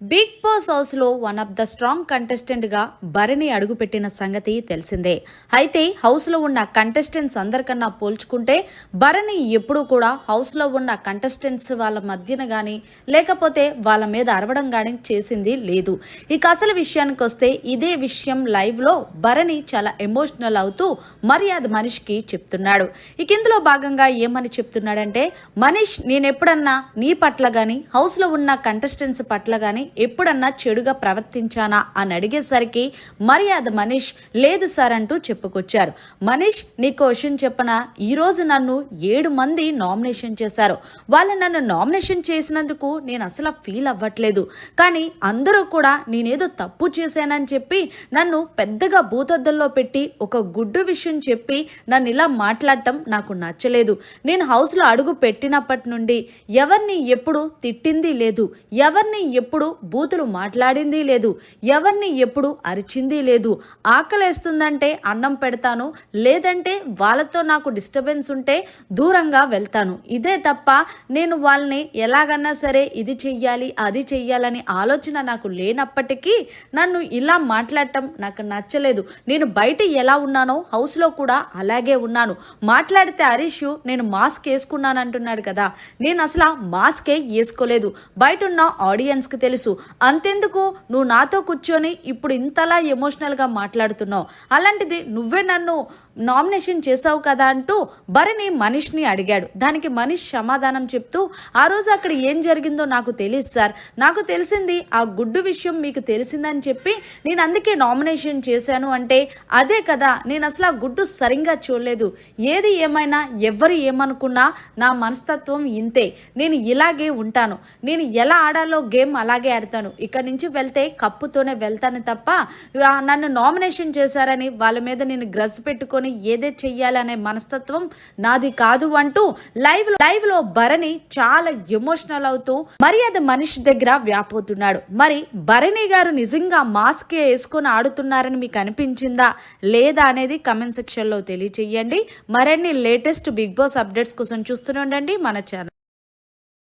Big boss హౌస్లో one of the strong కంటెస్టెంట్గా భరణి అడుగుపెట్టిన సంగతి తెలిసిందే. అయితే హౌస్లో ఉన్న కంటెస్టెంట్స్ అందరికన్నా పోల్చుకుంటే భరణి ఎప్పుడూ కూడా హౌస్లో ఉన్న కంటెస్టెంట్స్ వాళ్ళ మధ్యన కానీ లేకపోతే వాళ్ళ మీద అరవడం కానీ చేసింది లేదు. ఇక అసలు విషయానికి వస్తే ఇదే విషయం లైవ్లో భరణి చాలా ఎమోషనల్ అవుతూ మర్యాద మనిషికి చెప్తున్నాడు. ఇక ఇందులో భాగంగా ఏమని చెప్తున్నాడంటే మనీష్ నేను ఎప్పుడన్నా నీ పట్ల కానీ హౌస్లో ఉన్న కంటెస్టెంట్స్ పట్ల కానీ ఎప్పుడన్నా చెడుగా ప్రవర్తించానా అని అడిగేసరికి మర్యాద మనీష్ లేదు సార్ అంటూ చెప్పుకొచ్చారు. మనీష్ నీ క్వశ్చన్ చెప్పన? ఈరోజు నన్ను ఏడు మంది నామినేషన్ చేశారు. వాళ్ళు నన్ను నామినేషన్ చేసినందుకు నేను అసలు ఫీల్ అవ్వట్లేదు. కానీ అందరూ కూడా నేనేదో తప్పు చేశానని చెప్పి నన్ను పెద్దగా భూతద్దల్లో పెట్టి ఒక గుడ్డు విషయం చెప్పి నన్ను ఇలా మాట్లాడటం నాకు నచ్చలేదు. నేను హౌస్లో అడుగు పెట్టినప్పటి నుండి ఎవరిని ఎప్పుడు తిట్టింది లేదు. ఎవరిని ఎప్పుడు బూతులు మాట్లాడింది లేదు. ఎవరిని ఎప్పుడు అరిచింది లేదు. ఆకలేస్తుందంటే అన్నం పెడతాను. లేదంటే వాళ్ళతో నాకు డిస్టర్బెన్స్ ఉంటే దూరంగా వెళ్తాను. ఇదే తప్ప నేను వాళ్ళని ఎలాగన్నా సరే ఇది చెయ్యాలి అది చెయ్యాలని ఆలోచన నాకు లేనప్పటికీ నన్ను ఇలా మాట్లాడటం నాకు నచ్చలేదు. నేను బయట ఎలా ఉన్నానో హౌస్లో కూడా అలాగే ఉన్నాను. మాట్లాడితే హరీష్ నేను మాస్క్ వేసుకున్నాను అంటున్నాడు కదా. నేను అసలు మాస్కే వేసుకోలేదు. బయట ఉన్న ఆడియన్స్కి తెలుసు. అంతెందుకు? నువ్వు నాతో కూర్చొని ఇప్పుడు ఇంతలా ఎమోషనల్గా మాట్లాడుతున్నావు. అలాంటిది నువ్వే నన్ను నామినేషన్ చేసావు కదా అంటూ భరణి మనీష్ని అడిగాడు. దానికి మనీష్ సమాధానం చెప్తూ ఆ రోజు అక్కడ ఏం జరిగిందో నాకు తెలియదు సార్. నాకు తెలిసింది ఆ గుడ్డు విషయం మీకు తెలిసిందని చెప్పి నేను అందుకే నామినేషన్ చేశాను అంటే అదే కదా. నేను అసలు ఆ గుడ్డు సరిగ్గా చూడలేదు. ఏది ఏమైనా ఎవ్వరు ఏమనుకున్నా నా మనస్తత్వం ఇంతే. నేను ఇలాగే ఉంటాను. నేను ఎలా ఆడాలో గేమ్ అలాగే మాట్లాడతాను. ఇక్కడ నుంచి వెళ్తే కప్పుతోనే వెళ్తాను తప్ప నన్ను నామినేషన్ చేశారని వాళ్ళ మీద నేను గ్రజ్ పెట్టుకొని ఏదే చెయ్యాలనే మనస్తత్వం నాది కాదు అంటూ లైవ్ లైవ్లో భరణి చాలా ఎమోషనల్ అవుతూ మర్యాద మనిషి దగ్గర వ్యాపోతున్నాడు. మరి భరణి గారు నిజంగా మాస్క్ వేసుకొని ఆడుతున్నారని మీకు అనిపించిందా? లేదా అనేది కమెంట్ సెక్షన్లో తెలియచేయండి. మరిన్ని లేటెస్ట్ బిగ్ బాస్ అప్డేట్స్ కోసం చూస్తూనే ఉండండి మన ఛానల్.